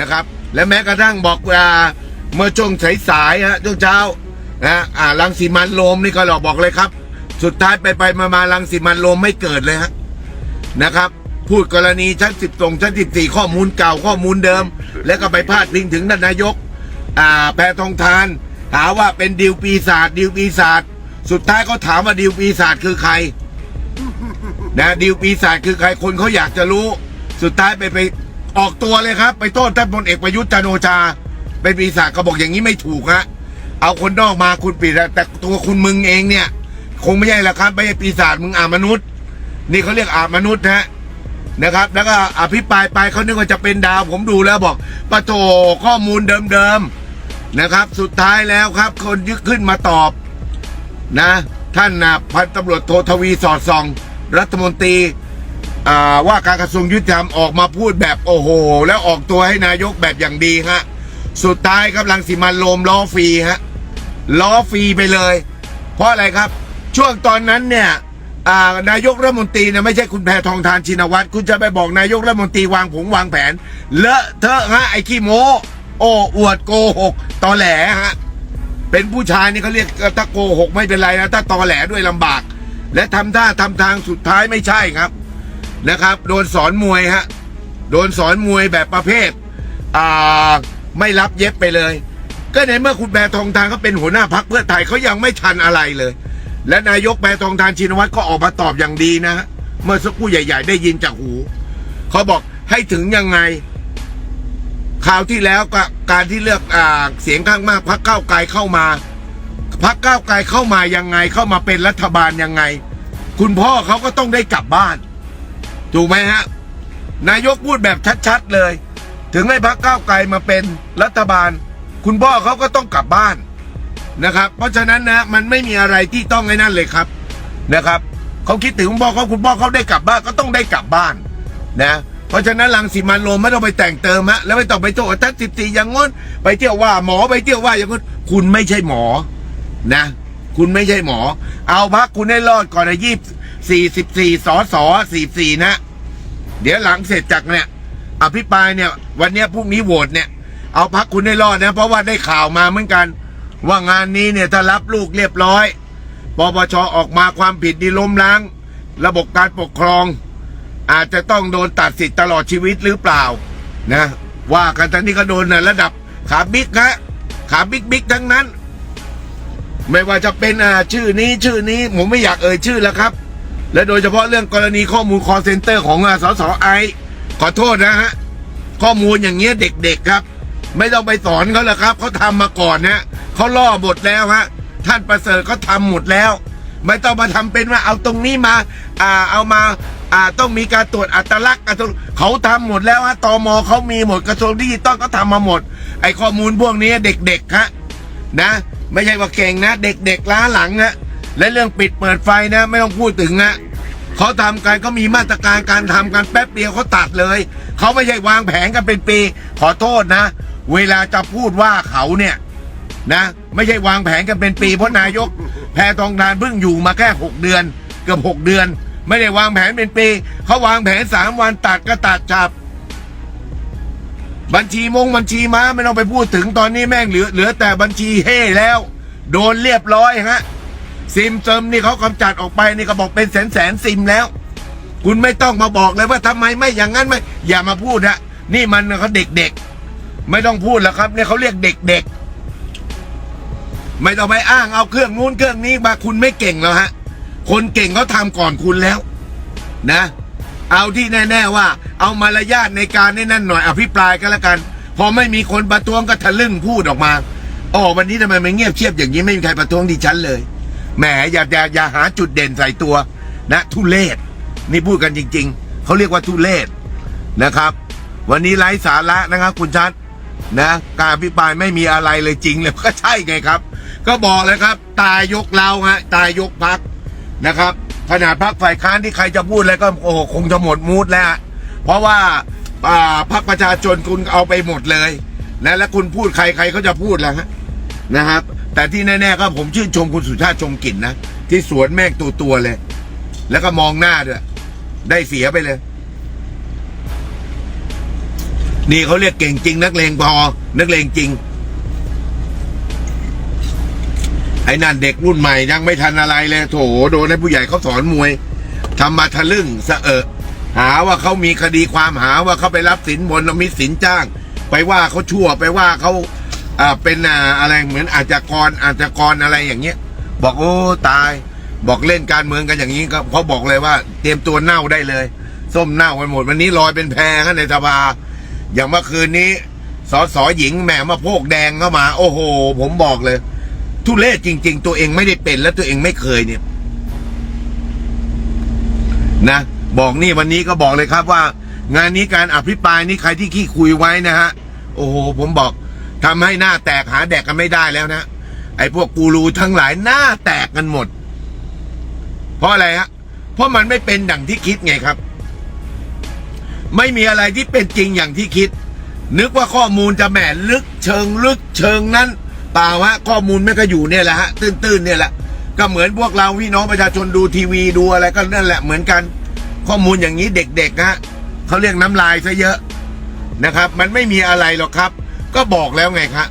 นะครับ และแม้กระทั่งบอกว่าเมื่อช่วงสายๆฮะช่วงเช้านะอ่าลังสีมันโลมนี่ก็หลอกบอกเลยครับ สุดท้ายไปไปมามาลังสีมันโลมไม่เกิดเลยฮะนะครับ พูดกรณีชั้นสิบตรงชั้นสิบสี่ข้อมูลเก่าข้อมูลเดิม แล้วก็ไปพาดพิงถึงนนายก อ่าแพทองทานหาว่าเป็นดิวปีศาจดิวปีศาจสุดท้ายเขาถามว่าดิวปีศาจคือใครนะดิวปีศาจคือใครคนเขาอยากจะรู้ สุดท้ายไปไป ออกตัวเลยครับ ไปโทษท่านพลเอกประยุทธ์จันโอชา เป็นปีศาจก็บอกอย่างนี้ไม่ถูกฮะเอาคนนอกมาคุณปีศาจแต่ตัวคุณมึงเองเนี่ย คงไม่ใช่ละครับไม่ใช่ปีศาจมึงอามนุษย์ นี่เขาเรียกอามนุษย์นะฮะนะครับ แล้วก็อภิปรายไปเขานึกว่าจะเป็นดาว ผมดูแล้วบอกปะโถข้อมูลเดิมๆนะครับ สุดท้ายแล้วครับ คนยึดขึ้นมาตอบนะ ท่านนะพันตำรวจโททวีสอดส่อง รัฐมนตรี ว่าการกระทรวงยุติธรรมออกมาพูดแบบโอ้โห แล้วออกตัวให้นายกแบบอย่างดีฮะสุดท้ายครับลังสีมันโลมล้อฟรีฮะล้อฟรีไปเลย เพราะอะไรครับ ช่วงตอนนั้นเนี่ยนายกรัฐมนตรีเนี่ยไม่ใช่คุณแพทองทานชินวัตรคุณจะไปบอกนายกรัฐมนตรีวางผงวางแผน เลอะเทอะฮะไอ้ขี้โมโอ้อวดโกหกตอแหลฮะเป็นผู้ชายนี่เขาเรียกถ้าโกหกไม่เป็นไรนะถ้าตอแหลด้วยลำบาก และทำท่าทำทางสุดท้ายไม่ใช่ครับ นะครับ โดนสอนมวยฮะโดนสอนมวยแบบประเภทอ่าไม่รับเย็บไปเลย ก็ในเมื่อคุณแพทองทานเขาเป็นหัวหน้าพักเพื่อไทยเขายังไม่ทันอะไรเลย และนายกแพทองทานชินวัตรก็ออกมาตอบอย่างดีนะเมื่อสักครู่ใหญ่ ๆ ได้ยินจากหูเขาบอกให้ถึงยังไงคราวที่แล้วกการที่เลือกอเสียงข้างมากพักเก้าไกลเข้ามาพักเก้าไกลเข้ามายังไงเข้ามาเป็นรัฐบาลยังไง คุณพ่อเขาก็ต้องได้กลับบ้าน ถูกไหมฮะ นายกพูดแบบชัดๆเลย ถึงให้พักก้าวไกลมาเป็นรัฐบาล คุณพ่อเขาก็ต้องกลับบ้านนะครับ เพราะฉะนั้นนะมันไม่มีอะไรที่ต้องไอ้นั่นเลยครับนะครับเขาคิดถึงคุณพ่อเขาคุณพ่อเขาได้กลับบ้านก็ต้องได้กลับบ้านนะเพราะฉะนั้นลังสีมันโรมไม่ต้องไปแต่งเติมฮะแล้วไม่ต้องไปโทษทัศสิบสี่อย่างง้น ไปเที่ยวว่าหมอไปเที่ยวว่าอย่างง้นคุณไม่ใช่หมอนะ คุณไม่ใช่หมอ เอาพักคุณให้รอดก่อนนะยี่สี่สิบสี่สอสอสี่สี่นะ เดี๋ยวหลังเสร็จจากเนี่ยอภิปรายเนี่ย วันเนี้ยพรุ่งนี้โหวตเนี่ย เอาพักคุณให้รอดนะ เพราะว่าได้ข่าวมาเหมือนกัน ว่างานนี้เนี่ยถ้ารับลูกเรียบร้อยปปชออกมาความผิดนี่ล้มล้าง ระบบการปกครอง อาจจะต้องโดนตัดสิทธิ์ตลอดชีวิตหรือเปล่านะว่ากันทั้งนี้ก็โดนนะระดับขาบิ๊กฮะขาบิ๊กบิ๊กทั้งนั้น ไม่ว่าจะเป็นอ่าชื่อนี้ชื่อนี้ผมไม่อยากเอ่ยชื่อแล้วครับ และโดยเฉพาะเรื่องกรณีข้อมูลคอเซ็นเตอร์ของสสไอขอโทษนะฮะ ข้อมูลอย่างเงี้ยเด็กๆครับ ไม่ต้องไปสอนเขาเลยครับเขาทำมาก่อนนะเขาล่อหมดแล้วฮะท่านประเสริฐเขาทำหมดแล้ว ไม่ต้องมาทำเป็นว่าเอาตรงนี้มาอ่าเอามาอ่าต้องมีการตรวจอัตลักษณ์เขาทำหมดแล้วฮะตมเขามีหมดกระทรวงดิจิตอลก็ทำมาหมด ไอข้อมูลพวกนี้เด็กๆฮะนะ ไม่ใช่ว่าเก่งนะ เด็กๆล้าหลังนะ และเรื่องปิดเปิดไฟนะ ไม่ต้องพูดถึงนะเขาทำกันเขามีมาตรการการทำกันแป๊บเดียวเขาตัดเลย เขาไม่ใช่วางแผนกันเป็นปี ขอโทษนะ เวลาจะพูดว่าเขาเนี่ยนะ ไม่ใช่วางแผนกันเป็นปีเพราะนายก แพทองทานเพิ่งอยู่มาแค่หกเดือน เกือบหกเดือน ไม่ได้วางแผนเป็นปีเขาวางแผนสามวันตัดก็ตัดจับ บัญชีมงบัญชีม้าไม่ต้องไปพูดถึงตอนนี้แม่งเหลือเหลือแต่บัญชีเฮ่แล้ว โดนเรียบร้อยฮะ ซิมเติมนี่เขากำจัดออกไปนี่ก็บอกเป็นแสนแสนซิมแล้ว คุณไม่ต้องมาบอกเลยว่าทำไมไม่อย่างนั้นไม่อย่ามาพูดฮะนี่มันเขาเด็กๆ ไม่ต้องพูดแล้วครับเนี่ยเขาเรียกเด็กๆ ไม่ต้องไปอ้างเอาเครื่องนู้นเครื่องนี้มาคุณไม่เก่งแล้วฮะคนเก่งเขาทำก่อนคุณแล้ว นะ เอาที่แน่ๆว่า เอามารยาทในการนี่นั่นหน่อยอภิปรายกันละกันพอไม่มีคนประท้วงก็ทะลึ่งพูดออกมาอ๋อวันนี้ทำไมมันเงียบเชียบอย่างนี้ไม่มีใครประท้วงดิฉันเลย แหมอย่าอย่าอย่าหาจุดเด่นใส่ตัวนะทุเลศนี่พูดกันจริง ๆเขาเรียกว่าทุเลศนะครับ วันนี้ไร้สาระนะครับ คุณชัดนะการอภิปรายไม่มีอะไรเลยจริงเลยก็ใช่ไงครับ ก็บอกเลยครับ ตายยกเราฮะตายยกพักนะครับ ขนาดพักฝ่ายค้านที่ใครจะพูดอะไรก็โอ้โหคงจะหมดมูดแล้วฮะเพราะว่าพักประชาชนคุณเอาไปหมดเลยนะแล้วคุณพูดใครใครเขาจะพูดแล้วฮะนะครับ แต่ที่แน่ๆก็ผมชื่นชมคุณสุชาติชมกลิ่นนะ ที่สวนแม่งตัวตัวๆเลย แล้วก็มองหน้าด้วยได้เสียไปเลย นี่เขาเรียกเก่งจริง นักเลงพอ นักเลงจริง ไอ้นั่นเด็กรุ่นใหม่ยังไม่ทันอะไรเลย โถโดนให้ผู้ใหญ่เขาสอนมวยทำมาทะลึ่งสะเอะหาว่าเขามีคดีความหาว่าเขาไปรับสินบนมิตสินจ้าง ไปว่าเขาชั่วไปว่าเขา อ่าเป็นอ่าอะไรเหมือนอาชญากรอาชญากรอะไรอย่างเงี้ย บอกโอ้ตาย บอกเล่นการเมืองกันอย่างนี้ก็เขาบอกเลยว่า เตรียมตัวเน่าได้เลย ส้มเน่ากันหมดวันนี้ลอยเป็นแพฮะในสภาอย่างเมื่อคืนนี้สอสอหญิงแหมมาโพกแดงเข้ามา โอ้โห ผมบอกเลย ทุเรศจริง ๆ ตัวเองไม่ได้เป็นและตัวเองไม่เคยเนี่ย นะ บอกนี่วันนี้ก็บอกเลยครับว่า งานนี้การอภิปรายนี่ใครที่ขี้คุยไว้นะฮะ โอ้โห ผมบอก ทำให้หน้าแตกหาแดกกันไม่ได้แล้วนะ ไอ้พวกกูรูทั้งหลายหน้าแตกกันหมด เพราะอะไรฮะ เพราะมันไม่เป็นดังที่คิดไงครับ ไม่มีอะไรที่เป็นจริงอย่างที่คิด นึกว่าข้อมูลจะแหมลึกเชิงลึกเชิงนั้นเปล่าฮะข้อมูลไม่ก็อยู่เนี่ยแหละฮะตื้นๆเนี่ยแหละก็เหมือนพวกเราพี่น้องประชาชนดูทีวีดูอะไรก็นั่นแหละเหมือนกัน ข้อมูลอย่างนี้เด็กๆฮะเขาเรียกน้ำลายซะเยอะนะครับ มันไม่มีอะไรหรอกครับ ก็บอกแล้วไงครับ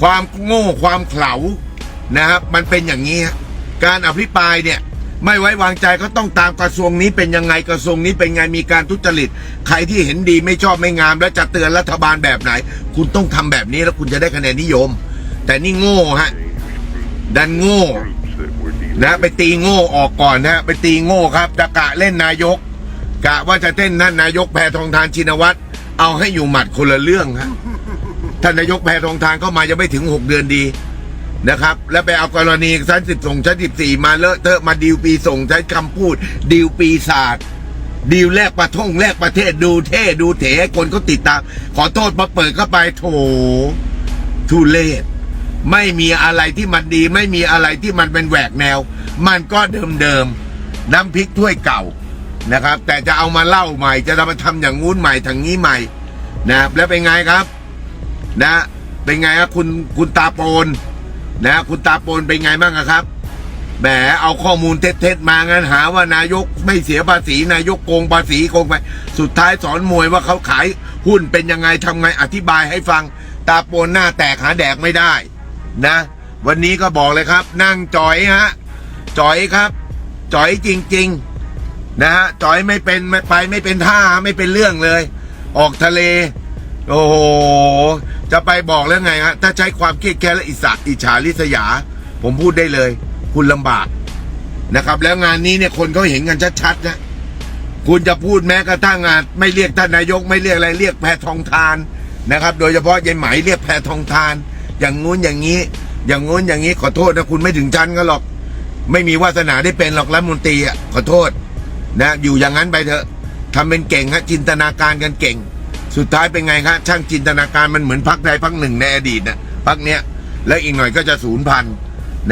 ความโง่ความเขลานะครับมันเป็นอย่างนี้การอภิปรายเนี่ยไม่ไว้วางใจก็ต้องตามกระทรวงนี้เป็นยังไงกระทรวงนี้เป็นไงมีการทุจริต ใครที่เห็นดีไม่ชอบไม่งาม แล้วจะเตือนรัฐบาลแบบไหน คุณต้องทำแบบนี้แล้วคุณจะได้คะแนนนิยม แต่นี่โง่ฮะดันโง่นะไปตีโง่ออกก่อนนะไปตีโง่ครับจะกะเล่นนายก กะว่าจะเต้นนั่นนายกแพทองทานชินวัตร เอาให้อยู่หมัดคนละเรื่องฮะท่านนายกแพทองทานเข้ามายังไม่ถึงหกเดือนดีนะครับ แล้วไปเอากรณีชั้นสิบส่งชั้นสิบสี่มาเลอะเทอะมาดีลปีส่งใช้คำพูด ดีลปีศาจดีลแลกประท่งแลกประเทศดูเท่ดูเถคนเขาติดตาม ขอโทษมาเปิดเข้าไปโถทุเลศไม่มีอะไรที่มันดี ไม่มีอะไรที่มันเป็นแหวกแนว มันก็เดิมๆน้ำพริกถ้วยเก่า นะครับ แต่จะเอามาเล่าใหม่ จะเอามาทำอย่างงู้นใหม่ทางนี้ใหม่นะครับแล้วเป็นไงครับ นะเป็นไงครับคุณคุณตาโปนนะคุณตาโปนเป็นไงบ้างครับแหมเอาข้อมูลเท็จๆมางั้นหาว่านายกไม่เสียภาษีนายกโกงภาษีโกงไป สุดท้ายสอนมวยว่าเขาขายหุ้นเป็นยังไงทำไงอธิบายให้ฟัง ตาโปนหน้าแตกหาแดกไม่ได้ นะ วันนี้ก็บอกเลยครับ นั่งจอยฮะจอยครับจอยจริง ๆ นะฮะจอยไม่เป็นไม่ไปไม่เป็นท่าไม่เป็นเรื่องเลย ออกทะเล โอ้โห จะไปบอกแล้วไงฮะถ้าใช้ความเครียดแค้นและอิสระอิจฉาริษยา ผมพูดได้เลย คุณลำบากนะครับ แล้วงานนี้เนี่ยคนเขาเห็นกันชัดๆนะคุณจะพูดแม้กระทั่งงานไม่เรียกท่านนายกไม่เรียกอะไรเรียกแพทองทานนะครับ โดยเฉพาะยายไหมเรียกแพทองทาน อย่างงู้นอย่างนี้ อย่างงู้นอย่างนี้ขอโทษนะคุณไม่ถึงชั้นก็หรอก ไม่มีวาสนาได้เป็นหรอกรัฐมนตรีอะขอโทษ นะอยู่อย่างนั้นไปเถอะทำเป็นเก่งฮะจินตนาการกันเก่ง สุดท้ายเป็นไงครับช่างจินตนาการมันเหมือนพักใดพักหนึ่งในอดีตนะพักเนี้ยแล้วอีกหน่อยก็จะสูญพัน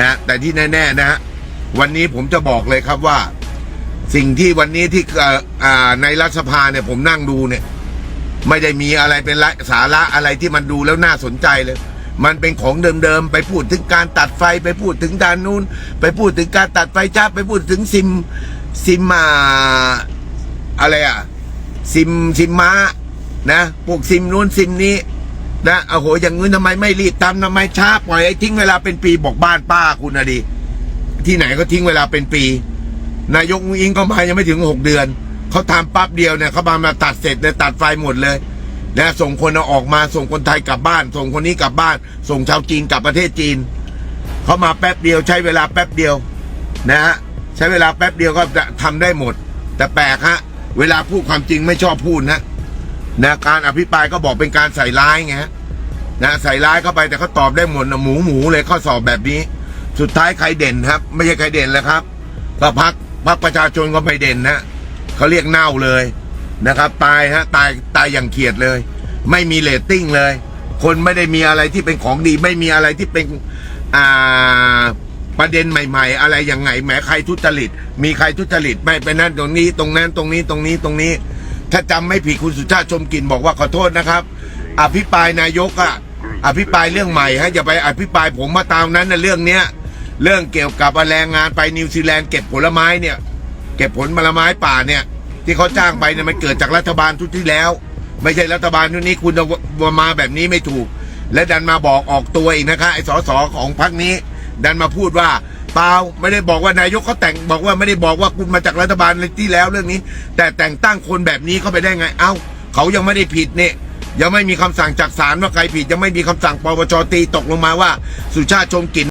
นะแต่ที่แน่ๆนะฮะวันนี้ผมจะบอกเลยครับว่า สิ่งที่วันนี้ที่ในรัฐสภาเนี่ยผมนั่งดูเนี่ย ไม่ได้มีอะไรเป็นละสาระอะไรที่มันดูแล้วน่าสนใจเลย มันเป็นของเดิมๆไปพูดถึงการตัดไฟไปพูดถึงด้านนู้น ไปพูดถึงการตัดไฟจ้าไปพูดถึงซิม ซิมมาอะไรอะ ซิมซิมม้านะพวกซิมนู้นซิมนี้นะโอ้โหอย่างงี้นทำไมไม่รีบทำทำไมช้าปล่อยให้ทิ้งเวลาเป็นปีบอกบ้านป้าคุณนะดิที่ไหนก็ทิ้งเวลาเป็นปี นายกอิงก็มายังไม่ถึงหกเดือนเขาทำปั๊บเดียวเนี่ยเขามามาตัดเสร็จเนี่ยตัดไฟหมดเลยนะส่งคนเอาออกมาส่งคนไทยกลับบ้าน ส่งคนนี้กลับบ้าน ส่งชาวจีนกลับประเทศจีนเขามาแป๊บเดียวใช้เวลาแป๊บเดียวนะฮะ ใช้เวลาแป๊บเดียวก็จะทำได้หมด แต่แปลกฮะ เวลาพูดความจริงไม่ชอบพูดนะนะการอภิปรายก็บอกเป็นการใส่ร้ายไงฮะนะใส่ร้ายเข้าไปแต่เขาตอบได้หมดนะหมูหมูเลยข้อสอบแบบนี้ สุดท้ายใครเด่นครับ ไม่ใช่ใครเด่นแล้วครับก็พักพักประชาชนก็ไม่เด่นนะเขาเรียกเน่าเลยนะครับ ตายฮะตายตายอย่างเขียดเลย ไม่มีเรตติ้งเลย คนไม่ได้มีอะไรที่เป็นของดี ไม่มีอะไรที่เป็นอ่า ประเด็นใหม่ ๆ อะไรยังไงแหมใครทุจริต มีใครทุจริตไม่ไปนั่นตรงนี้ ตรงนั้นตรงนี้ตรงนี้ตรงนี้ ถ้าจำไม่ผิดคุณสุชาติชมกลินบอกว่าขอโทษนะครับ อภิปรายนายกอะอภิปรายเรื่องใหม่ฮะอย่าไปอภิปรายผมมาตามนั้นนะเรื่องเนี้ยเรื่องเกี่ยวกับแรงงานไปนิวซีแลนด์เก็บผลไม้เนี่ย เก็บผลผลไม้ป่าเนี่ย ที่เขาจ้างไปเนี่ยมันเกิดจากรัฐบาลชุดที่แล้ว ไม่ใช่รัฐบาลชุดนี้คุณจะมาแบบนี้ไม่ถูก และดันมาบอกออกตัวอีกนะคะไอ้สสของพรรคนี้ ดันมาพูดว่าเปล่าไม่ได้บอกว่านายกเขาแต่งบอกว่าไม่ได้บอกว่าคุณมาจากรัฐบาลที่แล้วเรื่องนี้ แต่แต่งตั้งคนแบบนี้เข้าไปได้ไง เอ้า เขายังไม่ได้ผิดเนี่ยยังไม่มีคำสั่งจากศาลว่าใครผิดยังไม่มีคำสั่งปปชตีตกลงมาว่า สุชาติชมกลิ่น